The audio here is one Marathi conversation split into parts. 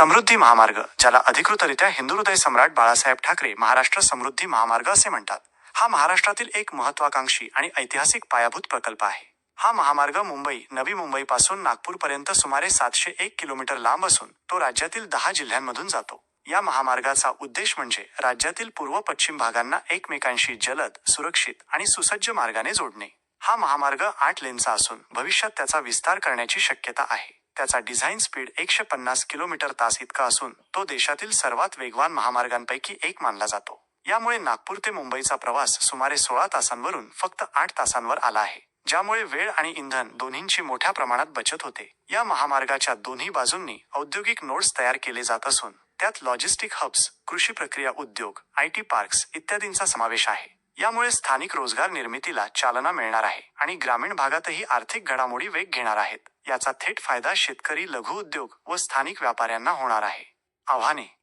समृद्धी महामार्ग ज्याला अधिकृतरित्या हिंदुहृदय सम्राट बाळासाहेब ठाकरे महाराष्ट्र समृद्धी महामार्ग असे म्हणतात. हा महाराष्ट्रातील एक महत्वाकांक्षी आणि ऐतिहासिक पायाभूत प्रकल्प आहे. हा महामार्ग मुंबई नवी मुंबईपासून नागपूरपर्यंत सुमारे सातशे एक किलोमीटर लांब असून तो राज्यातील दहा जिल्ह्यांमधून जातो. या महामार्गाचा उद्देश म्हणजे राज्यातील पूर्व पश्चिम भागांना एकमेकांशी जलद सुरक्षित आणि सुसज्ज मार्गाने जोडणे. हा महामार्ग आठ लेनचा असून भविष्यात त्याचा विस्तार करण्याची शक्यता आहे. त्याचा डिझाईन स्पीड एकशे पन्नास किलोमीटर तास इतका असून तो देशातील सर्वात वेगवान महामार्गांपैकी एक मानला जातो. यामुळे नागपूर ते मुंबईचा प्रवास सुमारे सोळा तासांवरून फक्त आठ तासांवर आला आहे ज्यामुळे वेळ आणि इंधन दोन्हींची मोठ्या प्रमाणात बचत होते. या महामार्गाच्या दोन्ही बाजूंनी औद्योगिक नोड्स तयार केले जात असून त्यात लॉजिस्टिक हब्स कृषी प्रक्रिया उद्योग आय टी पार्क्स इत्यादींचा समावेश आहे. यामुळे स्थानिक रोजगार निर्मितीला चालना मिळणार आहे आणि ग्रामीण भागातही आर्थिक घडामोडी वेग घेणार आहेत. याचा थेट फायदा शेतकरी लघु उद्योग व स्थानिक व्यापाऱ्यांना होणार आहे. आव्हाने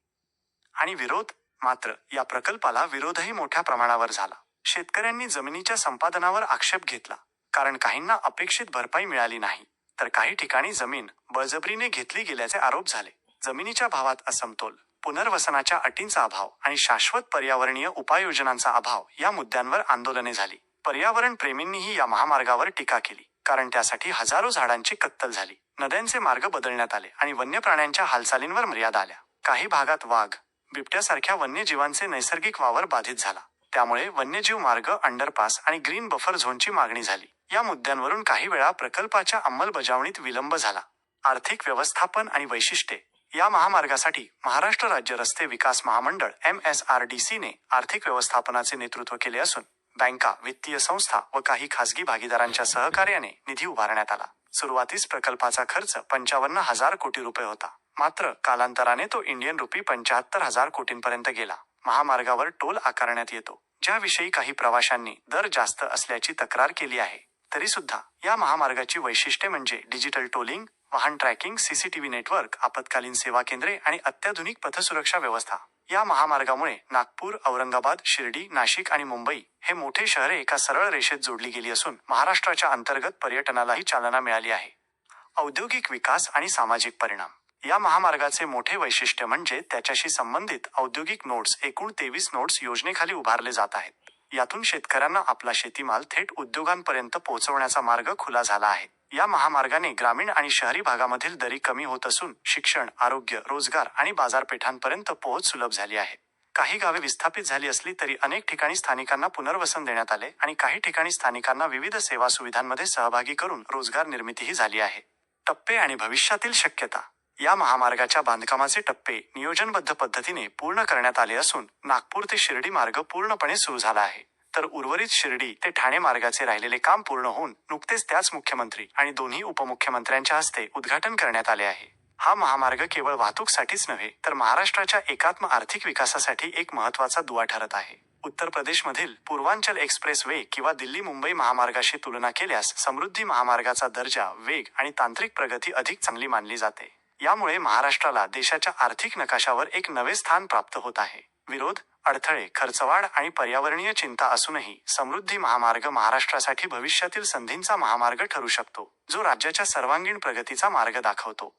आणि विरोध? मात्र या प्रकल्पाला विरोधही मोठ्या प्रमाणावर झाला. शेतकऱ्यांनी जमिनीच्या संपादनावर आक्षेप घेतला. कारण काहींना अपेक्षित भरपाई मिळाली नाही. तर काही ठिकाणी जमीन बळजबरीने घेतली गेल्याचे आरोप झाले. जमिनीच्या भावात असमतोल पुनर्वसनाच्या अटींचा अभाव आणि शाश्वत पर्यावरणीय उपाययोजनांचा अभाव या मुद्द्यांवर आंदोलने झाली. पर्यावरण प्रेमींनीही या महामार्गावर टीका केली कारण त्यासाठी हजारो झाडांची कत्तल झाली. नद्यांचे मार्ग बदलण्यात आले आणि वन्य प्राण्यांच्या हालचालींवर मर्यादा आल्या. काही भागात वाघ बिबट्यासारख्या वन्यजीवांचे नैसर्गिक वावर बाधित झाला. त्यामुळे वन्यजीव मार्ग अंडरपास आणि ग्रीन बफर झोनची मागणी झाली. या मुद्द्यांवरून काही वेळा प्रकल्पाच्या अंमलबजावणीत विलंब झाला. आर्थिक व्यवस्थापन आणि वैशिष्ट्ये. या महामार्गासाठी महाराष्ट्र राज्य रस्ते विकास महामंडळ एम एस आर डी सीने आर्थिक व्यवस्थापनाचे नेतृत्व केले असून बँका वित्तीय संस्था व काही खासगी भागीदारांच्या सहकार्याने निधी उभारण्यात आला. सुरुवातीस प्रकल्पाचा खर्च पंचावन्न हजार कोटी रुपये होता. मात्र कालांतराने तो इंडियन रुपी पंचाहत्तर हजार कोटींपर्यंत गेला. महामार्गावर टोल आकारण्यात येतो. ज्याविषयी काही प्रवाशांनी दर जास्त असल्याची तक्रार केली आहे. तरी सुद्धा या महामार्गाची वैशिष्ट्ये म्हणजे डिजिटल टोलिंग वाहन ट्रॅकिंग सीसीटीव्ही नेटवर्क आपत्कालीन सेवा केंद्रे आणि अत्याधुनिक पथसुरक्षा व्यवस्था. या महामार्गामुळे नागपूर औरंगाबाद शिर्डी नाशिक आणि मुंबई हे मोठे शहरे एका सरळ रेषेत जोडली गेली असून महाराष्ट्राच्या अंतर्गत पर्यटनालाही चालना मिळाली आहे. औद्योगिक विकास आणि सामाजिक परिणाम. या महामार्गाचे मोठे वैशिष्ट्य म्हणजे त्याच्याशी संबंधित औद्योगिक नोट्स एकूण तेवीस नोट्स योजनेखाली उभारले जात आहेत. यातून शेतकऱ्यांना आपला शेतीमाल थेट उद्योगांपर्यंत पोहोचवण्याचा मार्ग खुला झाला आहे. या महामार्गाने ग्रामीण आणि शहरी भागामधील दरी कमी होत असून शिक्षण आरोग्य रोजगार आणि बाजारपेठांपर्यंत पोहोच सुलभ झाली आहे. काही गावे विस्थापित झाली असली तरी अनेक ठिकाणी स्थानिकांना पुनर्वसन देण्यात आले आणि काही ठिकाणी स्थानिकांना विविध सेवा सुविधांमध्ये सहभागी करून रोजगार निर्मितीही झाली आहे. टप्पे आणि भविष्यातील शक्यता. या महामार्गाच्या बांधकामाचे टप्पे नियोजनबद्ध पद्धतीने पूर्ण करण्यात आले असून नागपूर ते शिर्डी मार्ग पूर्णपणे सुरू झाला आहे. तर उर्वरित शिर्डी ते ठाणे मार्गाचे राहिलेले काम पूर्ण होऊन नुकतेच त्याच मुख्यमंत्री आणि दोन्ही उपमुख्यमंत्र्यांच्या हस्ते उद्घाटन करण्यात आले आहे. हा महामार्ग केवळ वाहतूकसाठीच नव्हे तर महाराष्ट्राच्या एकात्म आर्थिक विकासासाठी एक महत्त्वाचा दुवा ठरत आहे. उत्तर प्रदेशमधील पूर्वांचल एक्सप्रेस वे किंवा दिल्ली मुंबई महामार्गाशी तुलना केल्यास समृद्धी महामार्गाचा दर्जा वेग आणि तांत्रिक प्रगती अधिक चांगली मानली जाते. यामुळे महाराष्ट्राला देशाच्या आर्थिक नकाशावर एक नवे स्थान प्राप्त होत आहे. विरोध? अडथळे खर्चवाढ आणि पर्यावरणीय चिंता असूनही समृद्धी महामार्ग महाराष्ट्रासाठी भविष्यातील संधींचा महामार्ग ठरू शकतो जो राज्याच्या सर्वांगीण प्रगतीचा मार्ग दाखवतो.